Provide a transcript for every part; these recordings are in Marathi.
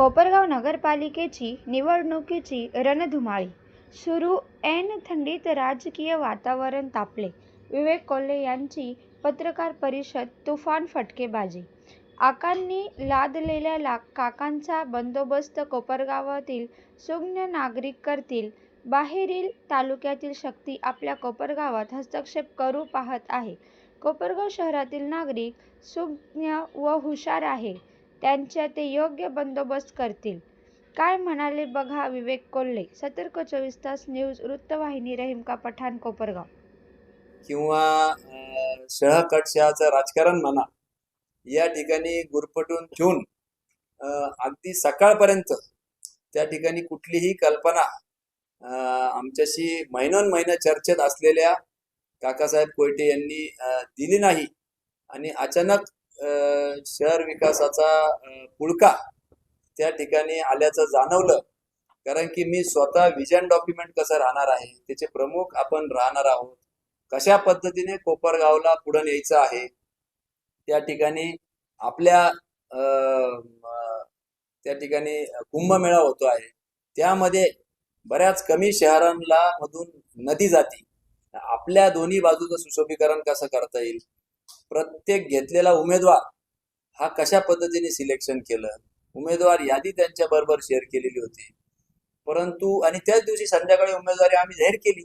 कोपरगाव नगरपालिकेची निवडणुकीची रणधुमाळी. सुरू ऐन थंडीत राजकीय वातावरण तापले. विवेक कोल्हे यांची पत्रकार परिषद तुफान फटकेबाजी. आकांनी लादलेल्या ला काकांचा बंदोबस्त कोपरगावातील सुज्ञ नागरिक करतील. बाहेरील तालुक्यातील शक्ती आपल्या कोपरगावात हस्तक्षेप करू पाहत आहे. कोपरगाव शहरातील नागरिक सुज्ञ व हुशार आहे. त्यांच्या ते योग्य बंदोबस्त करतील. काय म्हणाले बघा विवेक कोल्हे सतर्क चोवीस तास न्यूज वृत्तवाहिनी रहिमका पठाण कोपरगाव. किंवा अं, राजकारण म्हणा या ठिकाणी गुरफटून ठेवून अं, अगदी सकाळपर्यंत त्या ठिकाणी कुठलीही कल्पना अं, आमच्याशी महिनोन महिन्या चर्चेत असलेल्या काकासाहेब कोयटे यांनी दिली नाही. आणि अचानक शहर विकासाचा पुळका त्या ठिकाणी आल्याचं जाणवलं. कारण की मी स्वतः विजन डॉक्युमेंट कसं राहणार आहे त्याचे प्रमुख आपण राहणार आहोत. कशा पद्धतीने कोपरगावला पुढे न्यायचं आहे त्या ठिकाणी आपल्या त्या ठिकाणी कुंभमेळा होतो आहे. त्यामध्ये बऱ्याच कमी शहरांना मधून नदी जाती. आपल्या दोन्ही बाजूचं सुशोभीकरण कसं करता येईल? प्रत्येक घेतलेला उमेदवार हा कशा पद्धतीने सिलेक्शन केलं? उमेदवार यादी त्यांच्या बरोबर शेअर केलेली होती. परंतु आणि त्याच दिवशी संध्याकाळी उमेदवारी आम्ही जाहीर केली.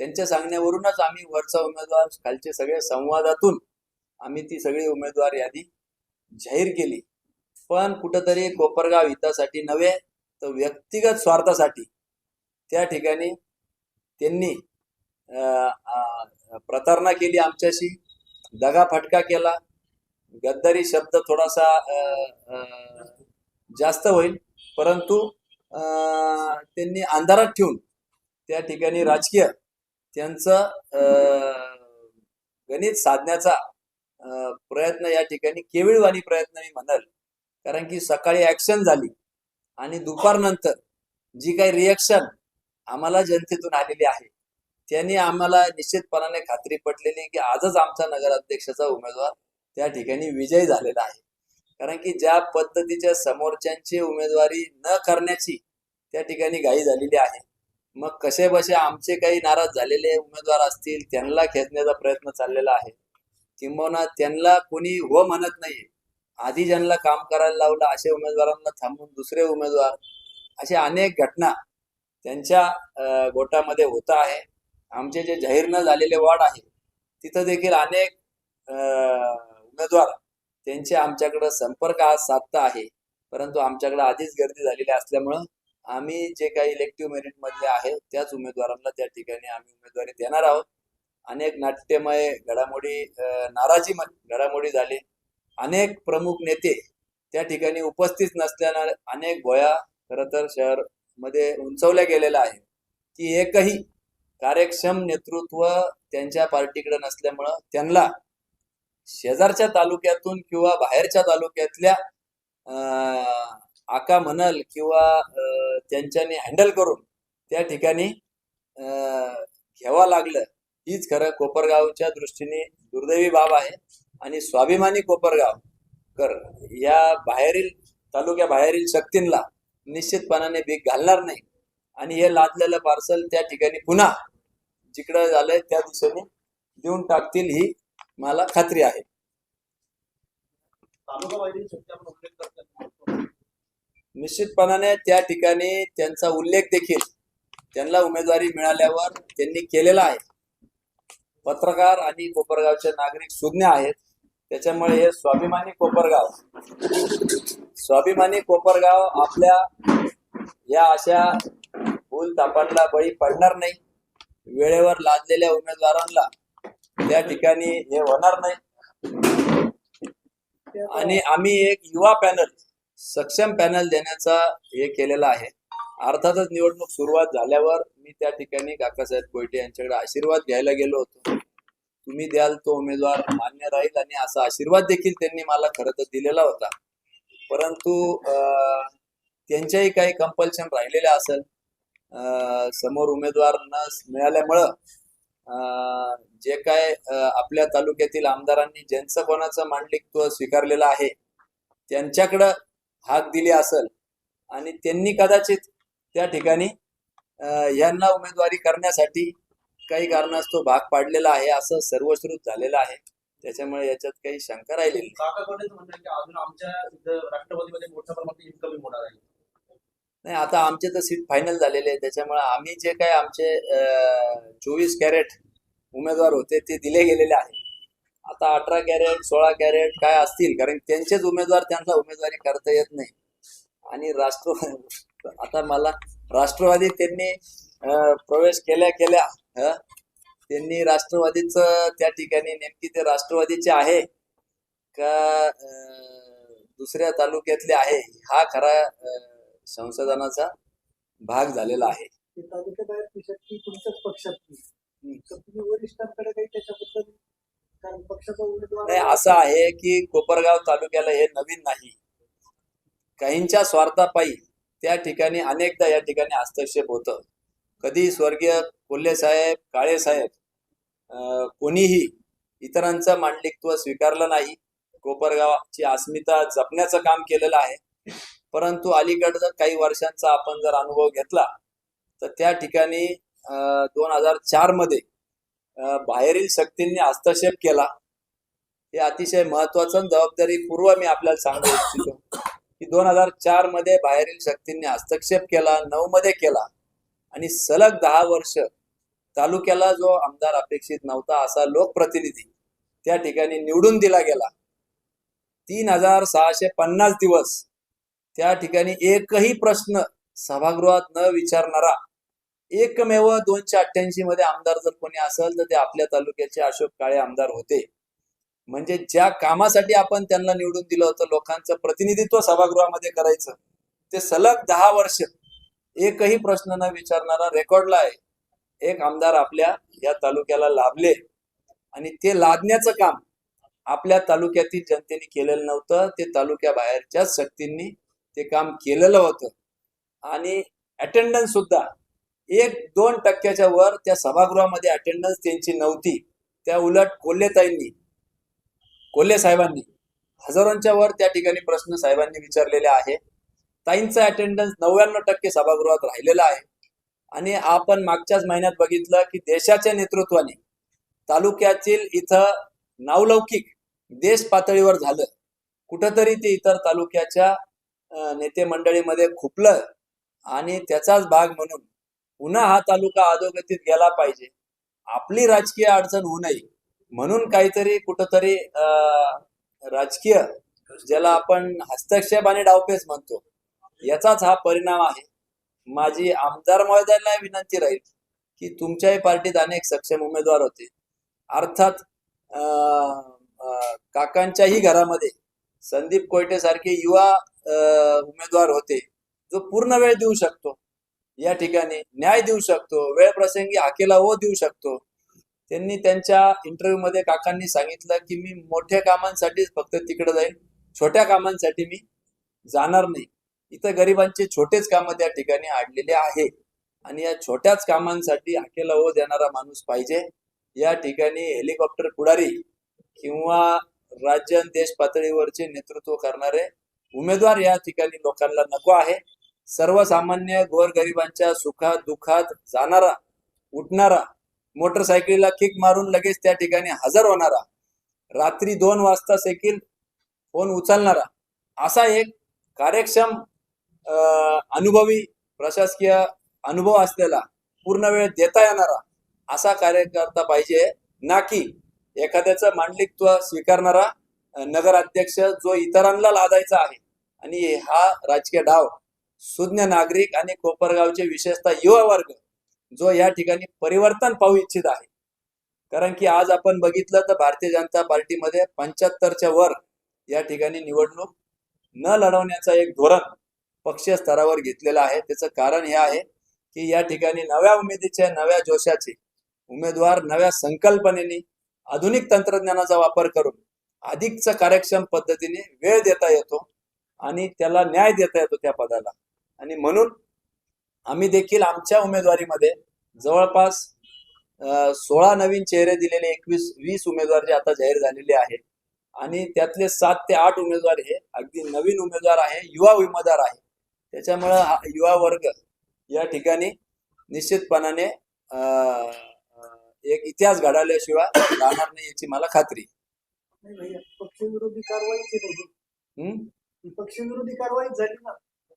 त्यांच्या सांगण्यावरूनच आम्ही वरचा उमेदवार खालचे सगळे संवादातून आम्ही ती सगळी उमेदवार यादी जाहीर केली. पण कुठंतरी कोपरगाव हितासाठी नव्हे तर व्यक्तिगत स्वार्थासाठी त्या ठिकाणी त्यांनी प्रतारणा केली आमच्याशी. दगाफटका केला. गद्दारी शब्द थोडासा जास्त होईल. परंतु त्यांनी अंधारात ठेवून त्या ठिकाणी राजकीय त्यांचं गणित साधण्याचा प्रयत्न या ठिकाणी केविळवाणी प्रयत्न मी म्हणाल. कारण की सकाळी ऍक्शन झाली आणि दुपारनंतर जी काही रिएक्शन आम्हाला जनतेतून आलेली आहे त्यांनी आम्हाला निश्चितपणाने खात्री पटलेली की आजच आमचा नगराध्यक्षाचा उमेदवार त्या ठिकाणी विजयी झालेला आहे. कारण की ज्या पद्धतीच्या समोरच्यांची उमेदवारी न करण्याची त्या ठिकाणी घाई झालेली आहे. मग कसे बसे आमचे काही नाराज झालेले उमेदवार असतील त्यांना खेचण्याचा प्रयत्न चाललेला आहे. किंबहुना त्यांना कोणी हो म्हणत नाहीये. आधी ज्यांना काम करायला लावलं असे उमेदवारांना थांबून दुसरे उमेदवार अशा अनेक घटना त्यांच्या गोटामध्ये होत आहे. आमचे जे जाहीर न झालेले वॉर्ड आहे तिथं देखील अनेक उमेदवार त्यांचे आमच्याकडं संपर्क आज साधता आहे. परंतु आमच्याकडे आधीच गर्दी झालेली असल्यामुळं आम्ही जे काही इलेक्टिव्ह मेरिटमधले आहे त्याच उमेदवारांना त्या ठिकाणी आम्ही उमेदवारी देणार आहोत. अनेक नाट्यमय घडामोडी नाराजी घडामोडी झाली. अनेक प्रमुख नेते त्या ठिकाणी उपस्थित नसल्यानं अनेक गोया खरं तर शहरमध्ये उंचवल्या गेलेल्या आहे की एकही कार्यक्षम नेतृत्व त्यांच्या पार्टीकडे नसल्यामुळं त्यांना शेजारच्या तालुक्यातून किंवा बाहेरच्या तालुक्यातल्या आका म्हणल किंवा त्यांच्याने त्यांच्यानी हँडल करून त्या ठिकाणी घ्यावा लागलं. हीच खरं कोपरगावच्या दृष्टीने दुर्दैवी बाब आहे आणि स्वाभिमानी कोपरगाव कर या बाहेरील तालुक्या बाहेरील शक्तींना निश्चितपणाने भीक घालणार नाही. आणि हे लादलेलं पार्सल त्या ठिकाणी पुन्हा जिकडं झालंय त्या दिशेने देऊन टाकतील ही मला खात्री आहे. निश्चितपणाने त्या ठिकाणी त्यांचा उल्लेख देखील त्यांना उमेदवारी मिळाल्यावर त्यांनी केलेला आहे. पत्रकार आणि कोपरगावचे नागरिक सुज्ञ आहेत. त्याच्यामुळे हे स्वाभिमानी कोपरगाव. स्वाभिमानी कोपरगाव आपल्या या अशा भूल तापांना बळी पडणार नाही. वेळेवर लादलेल्या उमेदवारांना त्या ठिकाणी हे होणार नाही. आणि आम्ही एक युवा पॅनल सक्षम पॅनल देण्याचा हे केलेला आहे. अर्थातच निवडणूक सुरुवात झाल्यावर मी त्या ठिकाणी काकासाहेब कोयटे यांच्याकडे आशीर्वाद घ्यायला गेलो होतो. तुम्ही द्याल तो उमेदवार मान्य राहील आणि असा आशीर्वाद देखील त्यांनी मला खरं तर दिलेला होता. परंतु त्यांच्याही काही कंपल्शन राहिलेल्या असेल. समोर उमेदवार न मिळाल्यामुळं जे काय आपल्या तालुक्यातील आमदारांनी ज्यांचं कोणाचं मांडलिकत्व स्वीकारलेलं आहे त्यांच्याकडं हाक दिली असेल आणि त्यांनी कदाचित त्या ठिकाणी यांना उमेदवारी करण्यासाठी काही कारणास्तव भाग पाडलेला आहे असं सर्वश्रुत झालेलं आहे. त्याच्यामुळे याच्यात काही शंका राहिलेली राष्ट्रवादीमध्ये मोठ्या प्रमाणात इन्कमिंग होणार आहे. नाही आता आमचे तर सीट फायनल झालेले आहे. त्याच्यामुळे आम्ही जे काय आमचे चोवीस कॅरेट उमेदवार होते ते दिले गेलेले आहे आता अठरा कॅरेट सोळा कॅरेट काय असतील? कारण त्यांचेच उमेदवार त्यांना उमेदवारी करता येत नाही. आणि राष्ट्र आता मला राष्ट्रवादी त्यांनी प्रवेश केल्या केल्या त्यांनी राष्ट्रवादीच त्या ठिकाणी नेमकी ते राष्ट्रवादीचे आहे का दुसऱ्या तालुक्यातले आहे? हा खरा संशोधनाचा भाग झालेला आहे. ते तालुक्याबाहेर दिसत की तुमच्याच पक्षात हम्म. तर तुम्ही वरिष्ठांकडे काही त्याच्याबद्दल कारण पक्षाचा उमेदवार नाही असं आहे की कोपरगाव तालुक्याला हे नवीन नाही. काहींच्या स्वार्थापायी त्या ठिकाणी अनेकदा या ठिकाणी हस्तक्षेप होतं. कधी स्वर्गीय कोल्हे साहेब काळे साहेब कोणीही इतरांचं मांडलिकत्व स्वीकारलं नाही. कोपरगावची अस्मिता जपण्याचं काम केलेलं आहे. परंतु अलीकडचं काही वर्षांचा आपण जर अनुभव घेतला तर त्या ठिकाणी दोन हजार चारमध्ये बाहेरील शक्तींनी हस्तक्षेप केला. हे अतिशय महत्वाचं जबाबदारी जबाबदारीपूर्व मी आपल्याला सांगू इच्छितो की दोन हजार चारमध्ये बाहेरील शक्तींनी हस्तक्षेप केला नऊ मध्ये केला आणि सलग दहा वर्ष तालुक्याला जो आमदार अपेक्षित नव्हता असा लोकप्रतिनिधी त्या ठिकाणी निवडून दिला गेला. तीन हजार सहाशे पन्नास दिवस त्या ठिकाणी एकही प्रश्न सभागृहात न विचारणारा एकमेव दोनशे अठ्ठ्याऐंशी मध्ये आमदार जर कोणी असेल तर ते आपल्या तालुक्याचे अशोक काळे आमदार होते. म्हणजे ज्या कामासाठी आपण त्यांना निवडून दिलं होतं लोकांचं प्रतिनिधित्व सभागृहामध्ये करायचं ते सलग दहा वर्ष एकही प्रश्न न विचारणारा रेकॉर्डला आहे. एक आमदार आपल्या या तालुक्याला लाभले आणि ते लादण्याचं काम आपल्या तालुक्यातील जनतेने केलेलं नव्हतं ते तालुक्याबाहेरच्याच शक्तींनी ते काम केलेलं होतं. आणि अटेंडन्स सुद्धा एक दोन टक्क्याच्या वर त्या सभागृहामध्ये अटेंडन्स त्यांची नव्हती. त्या उलट कोल्हेताईंनी कोल्हे साहेबांनी हजारोंच्या वर त्या ठिकाणी प्रश्न साहेबांनी विचारलेले आहे. ताईंचा अटेंडन्स नव्याण्णव टक्के सभागृहात राहिलेला आहे. आणि आपण मागच्याच महिन्यात बघितलं की देशाच्या नेतृत्वाने तालुक्यातील इथं नावलौकिक देश पातळीवर झालं. कुठंतरी ते इतर तालुक्याच्या नेते मंडळीमध्ये खुपलं आणि त्याचाच भाग म्हणून पुन्हा हा तालुका अधोगतीत गेला पाहिजे. आपली राजकीय अडचण होऊ नये. म्हणून काहीतरी कुठंतरी अं, राजकीय ज्याला आपण हस्तक्षेप आणि डावपेच म्हणतो याचाच हा परिणाम आहे. माझी आमदार महोदयांना विनंती राहील की तुमच्याही पार्टीत अनेक सक्षम उमेदवार होते. अर्थात काकांच्याही घरामध्ये संदीप कोयटे सारखे युवा उमेदवार होते जो पूर्ण वेळ देऊ शकतो. या ठिकाणी न्याय देऊ शकतो वेळ प्रसंगी हाकेला ओ देऊ शकतो. त्यांनी त्यांच्या इंटरव्ह्यू मध्ये काकांनी सांगितलं की मी मोठ्या कामांसाठीच फक्त तिकडे जाईन. छोट्या कामांसाठी मी जाणार नाही. इथं गरिबांचे छोटेच कामं त्या ठिकाणी आडलेले आहे. आणि या छोट्याच कामांसाठी हाकेला ओ देणारा माणूस पाहिजे. या ठिकाणी हेलिकॉप्टर पुढारी किंवा राज्य देश पातळीवरचे नेतृत्व करणारे उमेदवार या ठिकाणी लोकांना नको आहे. सर्वसामान्य गोरगरिबांच्या सुखात दुःखात जाणारा उठणारा मोटरसायकलीला किक मारून लगेच त्या ठिकाणी हजर होणारा रात्री दोन वाजता देखील फोन उचलणारा असा एक कार्यक्षम अं, अनुभवी प्रशासकीय अनुभव असलेला पूर्ण वेळ देता येणारा असा कार्यकर्ता पाहिजे ना की एखाद्याचं मांडलिकत्व स्वीकारणारा नगराध्यक्ष जो इतरांना लादायचा आहे. आणि हा राजकीय डाव सुज्ञ नागरिक आणि कोपरगावचे विशेषतः युवा वर्ग जो या ठिकाणी परिवर्तन पाहू इच्छित आहे. कारण की आज आपण बघितलं तर भारतीय जनता पार्टीमध्ये पंच्याहत्तरच्या वर या ठिकाणी निवडणूक न लढवण्याचा एक धोरण पक्षीय स्तरावर घेतलेलं आहे. त्याचं कारण हे आहे की या ठिकाणी नव्या उमेदीचे नव्या जोशाचे उमेदवार नव्या संकल्पनेने आधुनिक तंत्रज्ञानाचा वापर करून अधिकच कार्यक्षम पद्धतीने वेळ देता येतो. आणि त्याला न्याय देता येतो त्या पदाला. आणि म्हणून आम्ही देखील आमच्या उमेदवारीमध्ये जवळपास सोळा नवीन चेहरे दिलेले एकवीस वीस उमेदवार जे आता जाहीर झालेले आहेत. आणि त्यातले सात ते आठ उमेदवार हे अगदी नवीन उमेदवार आहे युवा उमेदवार आहे. त्याच्यामुळं हा युवा वर्ग या ठिकाणी निश्चितपणाने एक इतिहास घडवल्याशिवाय राहणार नाही याची मला खात्री नाही भैया पक्षविरोधी कारवाई झाली ना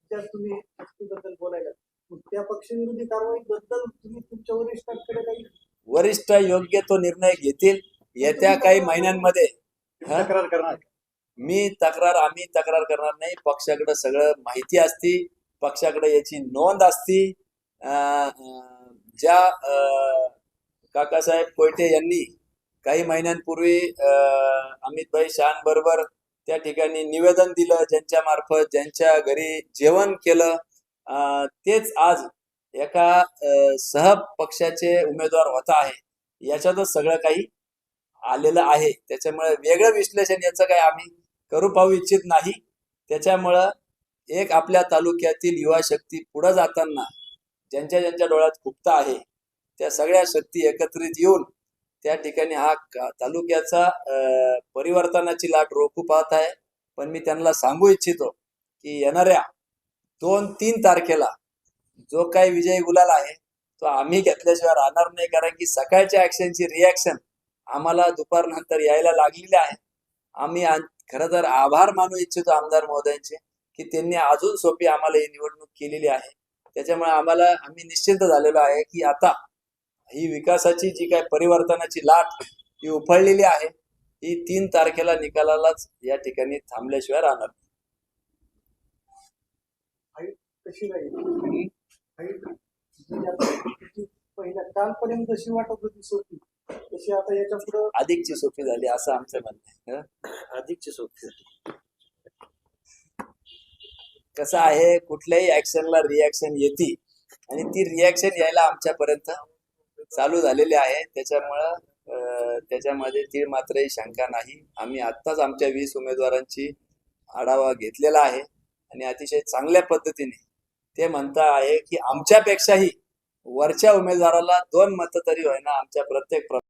त्या तुम्ही बद्दल बोलायला. मग त्या पक्षविरोधी कारवाई बद्दल तुम्ही तुमच्या वरिष्ठांकडे काही वरिष्ठ योग्य तो निर्णय घेतील येत्या काही महिन्यांमध्ये. हा? तक्रार करणार. मी तक्रार आम्ही तक्रार करणार नाही. पक्षाकडे सगळं माहिती असती. पक्षाकडे याची नोंद असती. ज्या अं, काकासाहेब कोयटे यांनी काही महिन्यांपूर्वी अं, अमितभाई शान बरोबर त्या ठिकाणी निवेदन दिलं ज्यांच्या मार्फत ज्यांच्या घरी जेवण केलं अं, तेच आज एका सह सहपक्षाचे उमेदवार होता आहे. याच्यातच सगळं काही आलेलं आहे. त्याच्यामुळे वेगळं विश्लेषण याचं काही आम्ही करू पाहू इच्छित नाही. त्याच्यामुळं एक आपल्या तालुक्यातील युवा शक्ती पुढे जाताना ज्यांच्या ज्यांच्या डोळ्यात खुपता आहे त्या सगळ्या शक्ती एकत्रित येऊन त्या ठिकाणी हा तालुक्याचा परिवर्तनाची लाट रोखू पाहत आहे. पण मी त्यांना सांगू इच्छितो की येणाऱ्या दोन तीन तारखेला जो काही विजय गुलाल आहे तो आम्ही घेतल्याशिवाय राहणार नाही. कारण की सकाळच्या ऍक्शनची रिॲक्शन आम्हाला दुपारनंतर यायला लागलेली आहे. आम्ही खरं तर आभार मानू इच्छितो आमदार महोदयांचे की त्यांनी अजून सोपी आम्हाला ही निवडणूक केलेली आहे. त्याच्यामुळे आम्हाला आम्ही निश्चिंत झालेलो आहे की आता ही विकासाची जी काही परिवर्तनाची लाट ही उफळलेली आहे ही तीन तारखेला निकालालाच या ठिकाणी थांबल्याशिवाय राहणार कालपर्यंत जशी वाटत होती सोपी तशी आता याच्या पुढं अधिकची सोपी झाली असं आमचं म्हणणं आहे हं? अधिकची सोबती कसं आहे कुठल्याही ऍक्शनला रिॲक्शन येते आणि ती रिॲक्शन यायला आमच्यापर्यंत चालू झालेले आहे. त्याच्यामुळं त्याच्यामध्ये ती मात्रही शंका नाही. आम्ही आत्ताच आमच्या वीस उमेदवारांची आढावा घेतलेला आहे. आणि अतिशय चांगल्या पद्धतीने ते म्हणता आहे की आमच्यापेक्षाही वरच्या उमेदवाराला दोन मतं तरी होईना आमच्या प्रत्येक प्र-